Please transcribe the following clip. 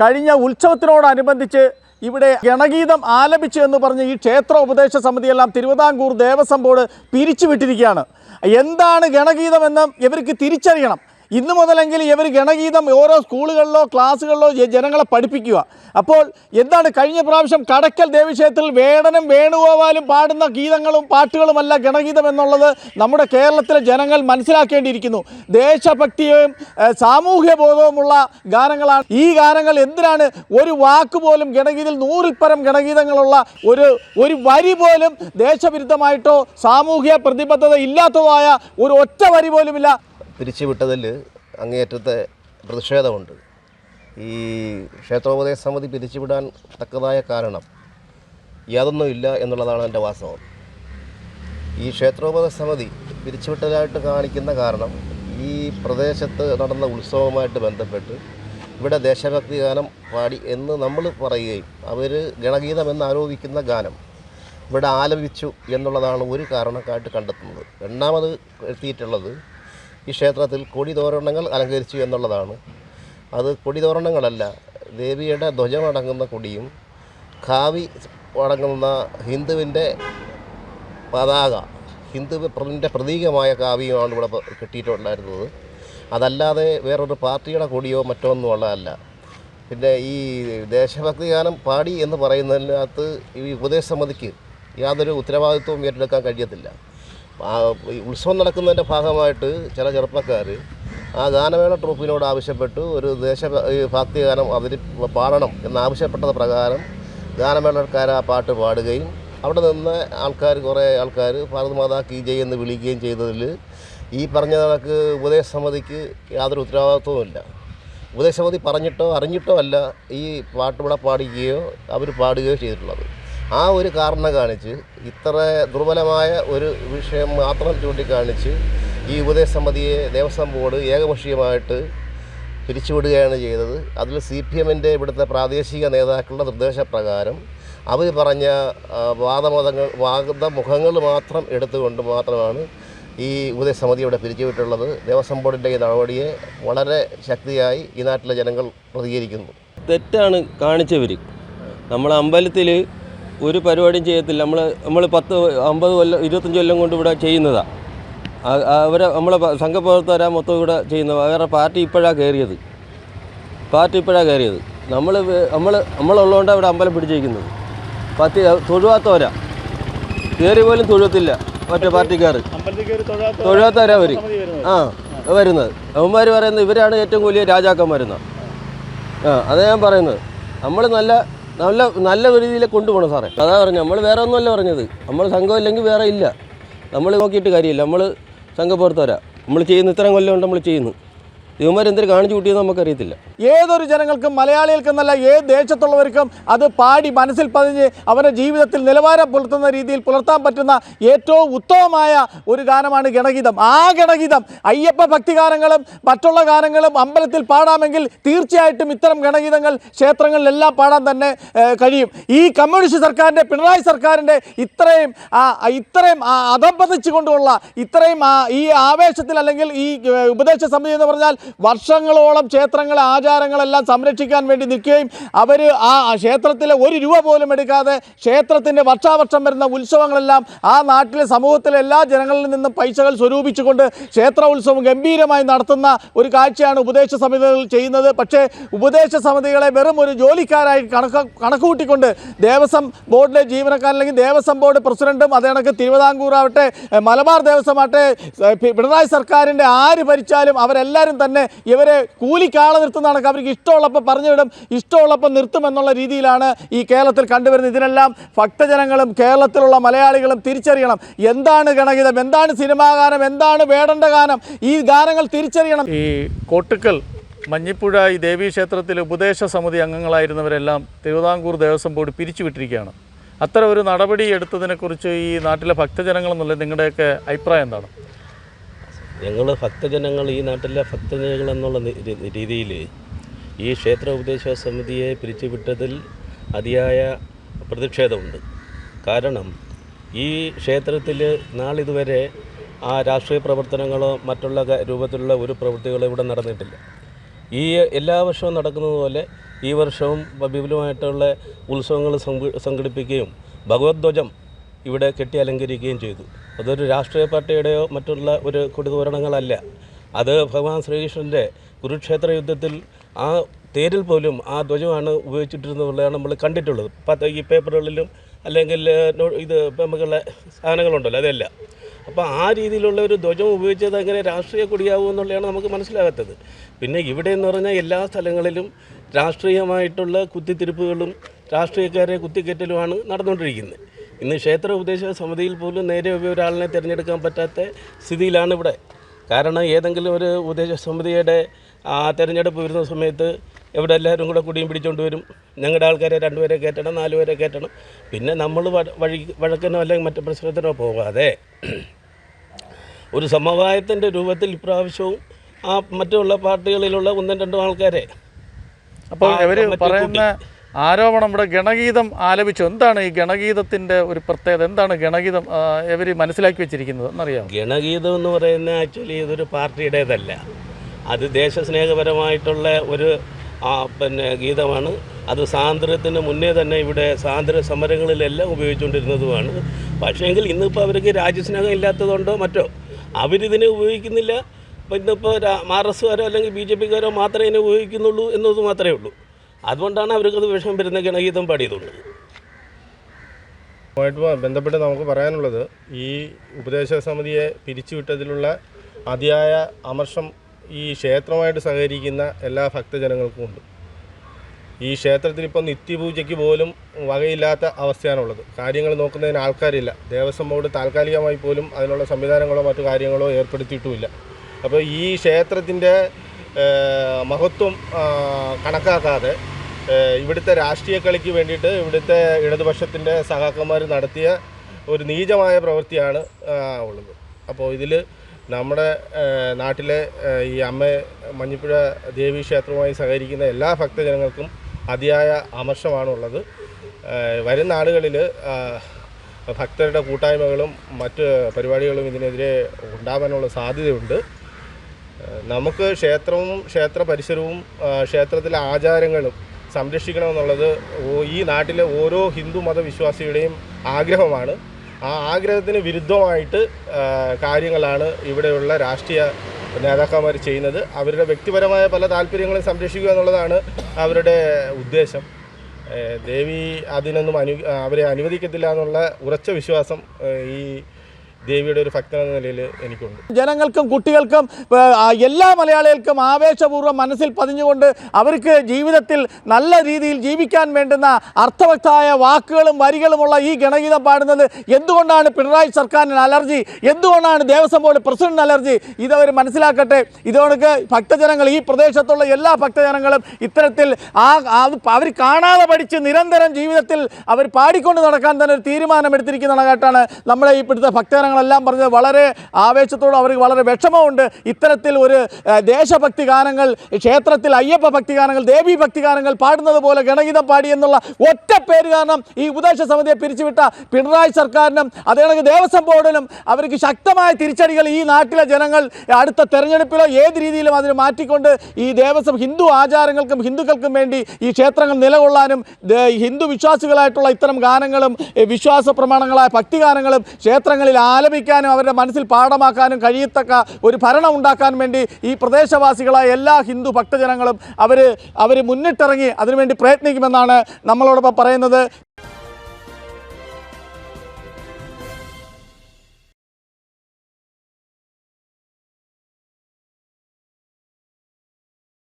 കഴിഞ്ഞ ഉത്സവത്തിനോടനുബന്ധിച്ച് ഇവിടെ ഗണഗീതം ആലപിച്ചു എന്ന് പറഞ്ഞ് ഈ ക്ഷേത്ര ഉപദേശ സമിതിയെല്ലാം തിരുവിതാംകൂർ ദേവസ്വം ബോർഡ് പിരിച്ചുവിട്ടിരിക്കുകയാണ്. എന്താണ് ഗണഗീതമെന്ന് ഇവർക്ക് തിരിച്ചറിയണം. ഇന്നു മുതലെങ്കിൽ ഇവർ ഗണഗീതം ഓരോ സ്കൂളുകളിലോ ക്ലാസ്സുകളിലോ ജനങ്ങളെ പഠിപ്പിക്കുക. അപ്പോൾ എന്താണ് കഴിഞ്ഞ പ്രാവശ്യം കടക്കൽ ദേവീക്ഷേത്രത്തിൽ വേടനും വേണുഗോപാലും പാടുന്ന ഗീതങ്ങളും പാട്ടുകളുമല്ല ഗണഗീതം എന്നുള്ളത് നമ്മുടെ കേരളത്തിലെ ജനങ്ങൾ മനസ്സിലാക്കേണ്ടിയിരിക്കുന്നു. ദേശഭക്തിയും സാമൂഹ്യ ബോധവുമുള്ള ഗാനങ്ങളാണ്. ഈ ഗാനങ്ങൾ എന്തിനാണ്? ഒരു വാക്ക് പോലും ഗണഗീതത്തിൽ നൂറിൽ പരം ഗണഗീതങ്ങളുള്ള ഒരു ഒരു വരി പോലും ദേശവിരുദ്ധമായിട്ടോ സാമൂഹ്യ പ്രതിബദ്ധത ഇല്ലാത്തതായ ഒരു ഒറ്റ വരി പോലുമില്ല. പിരിച്ചുവിട്ടതിൽ അങ്ങേയറ്റത്തെ പ്രതിഷേധമുണ്ട്. ഈ ക്ഷേത്രോപദേശ സമിതി പിരിച്ചുവിടാൻ തക്കതായ കാരണം യാതൊന്നുമില്ല എന്നുള്ളതാണ് എന്റെ വാസ്തവം. ഈ ക്ഷേത്രോപദേശ സമിതി പിരിച്ചുവിട്ടതായിട്ട് കാണിക്കുന്ന കാരണം ഈ പ്രദേശത്ത് നടന്ന ഉത്സവവുമായിട്ട് ബന്ധപ്പെട്ട് ഇവിടെ ദേശഭക്തി ഗാനം പാടി എന്ന് നമ്മൾ പറയുകയും അവർ ഗണഗീതം എന്ന് ആരോപിക്കുന്ന ഗാനം ഇവിടെ ആലപിച്ചു എന്നുള്ളതാണ് ഒരു കാരണക്കായിട്ട് കണ്ടെത്തുന്നത്. രണ്ടാമത് എത്തിയിട്ടുള്ളത് ഈ ക്ഷേത്രത്തിൽ കൊടിതോരണങ്ങൾ അലങ്കരിച്ചു എന്നുള്ളതാണ്. അത് കൊടിതോരണങ്ങളല്ല ദേവിയുടെ ധ്വജമടങ്ങുന്ന കൊടിയും കാവി അടങ്ങുന്ന ഹിന്ദുവിന്റെ പതാക ഹിന്ദുവിന്റെ പ്രതീകമായ കാവ്യമാണ് ഇവിടെ കിട്ടിയിട്ടുണ്ടായിരുന്നത്. അതല്ലാതെ വേറൊരു പാർട്ടിയുടെ കൊടിയോ മറ്റോ ഒന്നും ഉള്ളതല്ല. പിന്നെ ഈ ദേശഭക്തി ഗാനം പാടി എന്ന് പറയുന്നതിനകത്ത് ഈ ഉപദേശ സമിതിക്ക് യാതൊരു ഉത്തരവാദിത്വവും ഏറ്റെടുക്കാൻ കഴിയത്തില്ല. ഉത്സവം നടക്കുന്നതിന്റെ ഭാഗമായിട്ട് ചില ചെറുപ്പക്കാർ ആ ഗാനമേള ട്രൂപ്പിനോട് ആവശ്യപ്പെട്ടു. ഒരു ദേശ ഭക്തി ഗാനം അവതരി പാടണം എന്നാവശ്യപ്പെട്ടത് പ്രകാരം ഗാനമേളക്കാർ ആ പാട്ട് പാടുകയും അവിടെ നിന്ന് ആൾക്കാർ കുറേ ആൾക്കാർ ഭാരത് മാതാ കി ജയ് എന്ന് വിളിക്കുകയും ചെയ്തതിൽ ഈ പറഞ്ഞ കണക്ക് ഉപദേശ സമിതിക്ക് യാതൊരു ഉത്തരവാദിത്വവുമില്ല ഉപദേശ സമിതി പറഞ്ഞിട്ടോ അറിഞ്ഞിട്ടോ അല്ല ഈ പാട്ട് ഇവിടെ പാടിക്കുകയോ അവർ പാടുകയോ ചെയ്തിട്ടുള്ളത്. ആ ഒരു കാരണം കാണിച്ച് ഇത്ര ദുർബലമായ ഒരു വിഷയം മാത്രം ചൂണ്ടിക്കാണിച്ച് ഈ ഉപദേശസമിതിയെ ദേവസ്വം ബോർഡ് ഏകപക്ഷീയമായിട്ട് പിരിച്ചുവിടുകയാണ് ചെയ്തത്. അതിൽ സി പി എമ്മിന്റെ ഇവിടുത്തെ പ്രാദേശിക നേതാക്കളുടെ നിർദ്ദേശപ്രകാരം അവർ പറഞ്ഞ വാദമതങ്ങൾ വാദമുഖങ്ങൾ മാത്രം എടുത്തുകൊണ്ട് മാത്രമാണ് ഈ ഉപദേശസമിതി ഇവിടെ പിരിച്ചുവിട്ടുള്ളത്. ദേവസ്വം ബോർഡിന്റെ ഈ നടപടിയെ വളരെ ശക്തിയായി ഈ നാട്ടിലെ ജനങ്ങൾ പ്രതികരിക്കുന്നു. തെറ്റാണ് കാണിച്ചവർ നമ്മൾ അമ്പലത്തിൽ ഒരു പരിപാടിയും ചെയ്യത്തില്ല. നമ്മൾ നമ്മൾ പത്ത് അമ്പത് കൊല്ലം ഇരുപത്തഞ്ച് കൊല്ലം കൊണ്ട് ഇവിടെ ചെയ്യുന്നതാണ് അവരെ നമ്മളെ സംഘപ്രവർത്തകരാ മൊത്തം ഇവിടെ ചെയ്യുന്നത്. അവരുടെ പാർട്ടി ഇപ്പോഴാണ് കയറിയത് പാർട്ടി ഇപ്പോഴാണ് കയറിയത് നമ്മൾ നമ്മൾ നമ്മളുള്ളതുകൊണ്ടാണ് ഇവിടെ അമ്പലം പിടിച്ചിരിക്കുന്നത്. പാർട്ടി തൊഴുവാത്തവരാ. കയറി പോലും തൊഴുത്തില്ല മറ്റേ പാർട്ടിക്കാർ തൊഴുവാത്തവരാ അവർ ആ വരുന്നത്. അവന്മാർ പറയുന്നത് ഇവരാണ് ഏറ്റവും വലിയ രാജാക്കന്മാരെന്നാണ് ആ അതാ ഞാൻ പറയുന്നത്. നമ്മൾ നല്ല നല്ല നല്ല രീതിയിൽ കൊണ്ടുപോകണം സാറേ. അതാ പറഞ്ഞു നമ്മൾ വേറെ ഒന്നുമല്ല പറഞ്ഞത്. നമ്മൾ സംഘം ഇല്ലെങ്കിൽ വേറെ ഇല്ല. നമ്മൾ നോക്കിയിട്ട് കാര്യമില്ല. നമ്മൾ സംഘപ്രവർത്തകരാ നമ്മൾ ചെയ്യുന്ന ഇത്രയും കൊല്ലം കൊണ്ട് നമ്മൾ ചെയ്യുന്നു. ഇവന്മാർ എന്തൊരു കാണിച്ചു കൂട്ടിയെന്ന് നമുക്കറിയത്തില്ല. ഏതൊരു ജനങ്ങൾക്കും മലയാളികൾക്കെന്നല്ല ഏത് ദേശത്തുള്ളവർക്കും അത് പാടി മനസ്സിൽ പതിഞ്ഞ് അവരുടെ ജീവിതത്തിൽ നിലവാരം പുലർത്തുന്ന രീതിയിൽ പുലർത്താൻ പറ്റുന്ന ഏറ്റവും ഉത്തമമായ ഒരു ഗാനമാണ് ഗണഗീതം. ആ ഗണഗീതം അയ്യപ്പ ഭക്തിഗാനങ്ങളും മറ്റുള്ള ഗാനങ്ങളും അമ്പലത്തിൽ പാടാമെങ്കിൽ തീർച്ചയായിട്ടും ഇത്തരം ഗണഗീതങ്ങൾ ക്ഷേത്രങ്ങളിലെല്ലാം പാടാൻ തന്നെ കഴിയും. ഈ കമ്മ്യൂണിസ്റ്റ് സർക്കാരിന്റെ പിണറായി സർക്കാരിന്റെ ഇത്രയും ഇത്രയും അധംപതിച്ചുകൊണ്ടുള്ള ഇത്രയും ഈ ആവേശത്തിൽ അല്ലെങ്കിൽ ഈ ഉപദേശ സമിതി എന്ന് പറഞ്ഞാൽ വർഷങ്ങളോളം ക്ഷേത്രങ്ങളെ ആചാരങ്ങളെല്ലാം സംരക്ഷിക്കാൻ വേണ്ടി നിൽക്കുകയും അവർ ആ ക്ഷേത്രത്തിലെ ഒരു രൂപ പോലും എടുക്കാതെ ക്ഷേത്രത്തിന്റെ വർഷാവർഷം വരുന്ന ഉത്സവങ്ങളെല്ലാം ആ നാട്ടിലെ സമൂഹത്തിലെ എല്ലാ ജനങ്ങളിൽ നിന്നും പൈസകൾ സ്വരൂപിച്ചുകൊണ്ട് ക്ഷേത്ര ഉത്സവം ഗംഭീരമായി നടത്തുന്ന ഒരു കാഴ്ചയാണ് ഉപദേശ സമിതികൾ ചെയ്യുന്നത്. പക്ഷേ ഉപദേശ സമിതികളെ വെറും ഒരു ജോലിക്കാരായി കണക്ക് കണക്കുകൂട്ടിക്കൊണ്ട് ദേവസ്വം ബോർഡിലെ ജീവനക്കാരൻ അല്ലെങ്കിൽ ദേവസ്വം ബോർഡ് പ്രസിഡന്റും അതേ കണക്ക് ആവട്ടെ മലബാർ ദേവസ്വം പിണറായി സർക്കാരിന്റെ ആര് ഭരിച്ചാലും അവരെല്ലാവരും തന്നെ ഇവരെ കൂലിക്കാളെ നിർത്തുന്നതാണ്. അവർക്ക് ഇഷ്ടമുള്ളപ്പോൾ പറഞ്ഞു വിടും ഇഷ്ടമുള്ളപ്പോൾ നിർത്തുമെന്നുള്ള രീതിയിലാണ് ഈ കേരളത്തിൽ കണ്ടുവരുന്നത്. ഇതിനെല്ലാം ഭക്തജനങ്ങളും കേരളത്തിലുള്ള മലയാളികളും തിരിച്ചറിയണം. എന്താണ് ഗണഗീതം? എന്താണ് സിനിമാ ഗാനം എന്താണ് വേടണ്ട ഗാനം? ഈ ഗാനങ്ങൾ തിരിച്ചറിയണം. ഈ കോട്ടുക്കൽ മഞ്ഞിപ്പുഴ ഈ ദേവീക്ഷേത്രത്തിലെ ഉപദേശ സമിതി അംഗങ്ങളായിരുന്നവരെല്ലാം തിരുവിതാംകൂർ ദേവസ്വം ബോർഡ് പിരിച്ചുവിട്ടിരിക്കുകയാണ്. അത്തരം ഒരു നടപടി എടുത്തതിനെക്കുറിച്ച് ഈ നാട്ടിലെ ഭക്തജനങ്ങൾ എന്നുള്ള നിങ്ങളുടെയൊക്കെ അഭിപ്രായം എന്താണ്? ഞങ്ങൾ ഭക്തജനങ്ങൾ ഈ നാട്ടിലെ ഭക്തജനങ്ങൾ എന്നുള്ള രീതിയിൽ ഈ ക്ഷേത്ര ഉപദേശ സമിതിയെ പിരിച്ചുവിട്ടതിൽ അതിയായ പ്രതിഷേധമുണ്ട്. കാരണം ഈ ക്ഷേത്രത്തിൽ നാളിതുവരെ ആ രാഷ്ട്രീയ പ്രവർത്തനങ്ങളോ മറ്റുള്ള രൂപത്തിലുള്ള ഒരു പ്രവൃത്തികളോ ഇവിടെ നടന്നിട്ടില്ല. ഈ എല്ലാ വർഷവും നടക്കുന്നതുപോലെ ഈ വർഷവും വിപുലമായിട്ടുള്ള ഉത്സവങ്ങൾ സംഘ- സംഘടിപ്പിക്കുകയും ഭഗവത്ധ്വജം ഇവിടെ കെട്ടി അലങ്കരിക്കുകയും ചെയ്തു. അതൊരു രാഷ്ട്രീയ പാർട്ടിയുടെയോ മറ്റുള്ള ഒരു കൊടിതോരണങ്ങളല്ല. അത് ഭഗവാൻ ശ്രീകൃഷ്ണന്റെ കുരുക്ഷേത്ര യുദ്ധത്തിൽ ആ തേരിൽ പോലും ആ ധ്വജമാണ് ഉപയോഗിച്ചിട്ടിരുന്നതുള്ളതാണ് നമ്മൾ കണ്ടിട്ടുള്ളത്. പത്ത് ഈ പേപ്പറുകളിലും അല്ലെങ്കിൽ ഇത് നമുക്കുള്ള സാധനങ്ങളുണ്ടല്ലോ അതല്ല. അപ്പോൾ ആ രീതിയിലുള്ള ഒരു ധ്വജം ഉപയോഗിച്ചത് എങ്ങനെ രാഷ്ട്രീയ കൊടിയാവും എന്നുള്ളതാണ് നമുക്ക് മനസ്സിലാകാത്തത്. പിന്നെ ഇവിടെ എന്ന് പറഞ്ഞാൽ എല്ലാ സ്ഥലങ്ങളിലും രാഷ്ട്രീയമായിട്ടുള്ള കുത്തിത്തിരിപ്പുകളും രാഷ്ട്രീയക്കാരെ കുത്തിക്കെറ്റലുമാണ് നടന്നുകൊണ്ടിരിക്കുന്നത്. ഇന്ന് ക്ഷേത്ര ഉപദേശക സമിതിയിൽ പോലും നേരെ ഒരാളിനെ തിരഞ്ഞെടുക്കാൻ പറ്റാത്ത സ്ഥിതിയിലാണ് ഇവിടെ. കാരണം ഏതെങ്കിലും ഒരു ഉപദേശ സമിതിയുടെ ആ തിരഞ്ഞെടുപ്പ് വരുന്ന സമയത്ത് ഇവിടെ എല്ലാവരും കൂടെ കുടിയും പിടിച്ചുകൊണ്ട് വരും. ഞങ്ങളുടെ ആൾക്കാരെ രണ്ടുപേരെ കയറ്റണം നാലുപേരെ കയറ്റണം. പിന്നെ നമ്മൾ വഴി വഴക്കിനോ അല്ലെങ്കിൽ മറ്റു പ്രശ്നത്തിനോ പോകാതെ ഒരു സമവായത്തിന്റെ രൂപത്തിൽ ഇപ്രാവശ്യവും ആ മറ്റുള്ള പാർട്ടികളിലുള്ള ഒന്നും രണ്ടും ആൾക്കാരെ അപ്പോൾ അവർ ഇവർ പറയുന്ന ആരോപണം ഇവിടെ ഗണഗീതം ആലപിച്ചു. എന്താണ് ഈ ഗണഗീതത്തിന്റെ ഒരു പ്രത്യേകത? എന്താണ് ഗണഗീതം ഇവർ മനസ്സിലാക്കി വെച്ചിരിക്കുന്നത്? എന്നറിയാം ഗണഗീതം എന്ന് പറയുന്ന ആക്ച്വലി ഇതൊരു പാർട്ടിയുടേതല്ല. അത് ദേശസ്നേഹപരമായിട്ടുള്ള ഒരു പിന്നെ ഗീതമാണ്. അത് സ്വാതന്ത്ര്യത്തിന് മുന്നേ തന്നെ ഇവിടെ സ്വാതന്ത്ര്യ സമരങ്ങളിലെല്ലാം ഉപയോഗിച്ചുകൊണ്ടിരുന്നതുമാണ്. പക്ഷേങ്കിൽ ഇന്നിപ്പോൾ അവർക്ക് രാജ്യസ്നേഹം ഇല്ലാത്തതുകൊണ്ടോ മറ്റോ? അവരിതിനെ ഉപയോഗിക്കുന്നില്ല. ഇന്നിപ്പോൾ ആർ എസ്സുകാരോ അല്ലെങ്കിൽ ബി ജെ പിക്കാരോ മാത്രമേ ഇതിനെ ഉപയോഗിക്കുന്നുള്ളൂ എന്നത് മാത്രമേ ഉള്ളൂ. അതുകൊണ്ടാണ് അവർക്കത് വിഷം വരുന്ന ഗണഗീതം പാടിയതുള്ളത് ബന്ധപ്പെട്ട് നമുക്ക് പറയാനുള്ളത് ഈ ഉപദേശക സമിതിയെ പിരിച്ചുവിട്ടതിലുള്ള അതിയായ അമർഷം ഈ ക്ഷേത്രമായിട്ട് സഹകരിക്കുന്ന എല്ലാ ഭക്തജനങ്ങൾക്കും ഉണ്ട്. ഈ ക്ഷേത്രത്തിൽ ഇപ്പോൾ നിത്യപൂജയ്ക്ക് പോലും വകയില്ലാത്ത അവസ്ഥയാണുള്ളത്. കാര്യങ്ങൾ നോക്കുന്നതിന് ആൾക്കാരില്ല. ദേവസ്വം ബോർഡ് താൽക്കാലികമായി പോലും അതിനുള്ള സംവിധാനങ്ങളോ മറ്റു കാര്യങ്ങളോ ഏർപ്പെടുത്തിയിട്ടുമില്ല. അപ്പോൾ ഈ ക്ഷേത്രത്തിന്റെ മഹത്വം കണക്കാക്കാതെ ഇവിടുത്തെ രാഷ്ട്രീയ കളിക്ക് വേണ്ടിയിട്ട് ഇവിടുത്തെ ഇടതുപക്ഷത്തിന്റെ സഹാക്കന്മാർ നടത്തിയ ഒരു നീചമായ പ്രവൃത്തിയാണ് ഉള്ളത്. അപ്പോൾ ഇതിൽ നമ്മുടെ നാട്ടിലെ ഈ അമ്മ മഞ്ഞിപ്പുഴ ദേവീ ക്ഷേത്രവുമായി സഹകരിക്കുന്ന എല്ലാ ഭക്തജനങ്ങൾക്കും അതിയായ അമർഷമാണുള്ളത് വരും വരുന്ന നാളുകളിൽ ഭക്തരുടെ കൂട്ടായ്മകളും മറ്റ് പരിപാടികളും ഇതിനെതിരെ ഉണ്ടാവാനുള്ള സാധ്യതയുണ്ട്. നമുക്ക് ക്ഷേത്രവും ക്ഷേത്ര പരിസരവും ക്ഷേത്രത്തിലെ ആചാരങ്ങളും സംരക്ഷിക്കണമെന്നുള്ളത് ഈ നാട്ടിലെ ഓരോ ഹിന്ദു മതവിശ്വാസിയുടെയും ആഗ്രഹമാണ്. ആ ആഗ്രഹത്തിന് വിരുദ്ധമായിട്ട് കാര്യങ്ങളാണ് ഇവിടെയുള്ള രാഷ്ട്രീയ നേതാക്കന്മാർ ചെയ്യുന്നത്. അവരുടെ വ്യക്തിപരമായ പല താല്പര്യങ്ങളും സംരക്ഷിക്കുക എന്നുള്ളതാണ് അവരുടെ ഉദ്ദേശം. ദേവി അതിനൊന്നും അനു അവരെ അനുവദിക്കത്തില്ല എന്നുള്ള ഉറച്ച വിശ്വാസം ഈ ദേവിയുടെ ഒരു ഭക്തൻ എന്ന നിലയിൽ എനിക്കുണ്ട്. ജനങ്ങൾക്കും കുട്ടികൾക്കും എല്ലാ മലയാളികൾക്കും ആവേശപൂർവം മനസ്സിൽ പതിഞ്ഞുകൊണ്ട് അവർക്ക് ജീവിതത്തിൽ നല്ല രീതിയിൽ ജീവിക്കാൻ വേണ്ടുന്ന അർത്ഥവത്തായ വാക്കുകളും വരികളുമുള്ള ഈ ഗണഗീതം പാടുന്നത് എന്തുകൊണ്ടാണ് പിണറായി സർക്കാരിന് അലർജി? എന്തുകൊണ്ടാണ് ദേവസ്വം ബോർഡ് പ്രസിഡന്റിന് അലർജി? ഇതവർ മനസ്സിലാക്കട്ടെ. ഇതോടൊക്കെ ഭക്തജനങ്ങൾ ഈ പ്രദേശത്തുള്ള എല്ലാ ഭക്തജനങ്ങളും ഇത്തരത്തിൽ ആ അവർ കാണാതെ പഠിച്ച് നിരന്തരം ജീവിതത്തിൽ അവർ പാടിക്കൊണ്ട് നടക്കാൻ തന്നെ ഒരു തീരുമാനമെടുത്തിരിക്കുന്ന കേട്ടാണ്. നമ്മളെ ഈ ഇവിടുത്തെ ഭക്തജനങ്ങളെല്ലാം പറഞ്ഞത് വളരെ ആവേശത്തോടും അവർക്ക് വളരെ വിഷമമുണ്ട് ഇത്തരത്തിൽ ഒരു ദേശഭക്തി ഗാനങ്ങൾ ക്ഷേത്രത്തിൽ അയ്യപ്പ ഭക്തി ഗാനങ്ങൾ ദേവി ഭക്തി ഗാനങ്ങൾ പാടുന്നത് പോലെ ഗണഗീതം പാടി എന്നുള്ള ഒറ്റ പേര് കാരണം ഈ ഉപദേശ സമിതിയെ പിരിച്ചുവിട്ട പിണറായി സർക്കാരിനും അതേ കണക്ക് ദേവസ്വം ബോർഡിനും അവർക്ക് ശക്തമായ തിരിച്ചടികൾ ഈ നാട്ടിലെ ജനങ്ങൾ അടുത്ത തെരഞ്ഞെടുപ്പിലോ ഏത് രീതിയിലും അതിന് മാറ്റിക്കൊണ്ട് ഈ ദേവസ്വം ഹിന്ദു ആചാരങ്ങൾക്കും ഹിന്ദുക്കൾക്കും വേണ്ടി ഈ ക്ഷേത്രങ്ങൾ നിലകൊള്ളാനും ഹിന്ദു വിശ്വാസികളായിട്ടുള്ള ഇത്തരം ഗാനങ്ങളും വിശ്വാസ പ്രമാണങ്ങളായ ഭക്തിഗാനങ്ങളും ക്ഷേത്രങ്ങളിൽ ആലപിക്കാനും അവരുടെ മനസ്സിൽ പാഠമാക്കാനും കഴിയത്തക്ക ഒരു ഭരണം ഉണ്ടാക്കാൻ വേണ്ടി ഈ പ്രദേശവാസികളായ എല്ലാ ഹിന്ദു ഭക്തജനങ്ങളും അവർ അവർ മുന്നിട്ടിറങ്ങി അതിനുവേണ്ടി പ്രയത്നിക്കുമെന്നാണ് നമ്മളോടൊപ്പം പറയുന്നത്.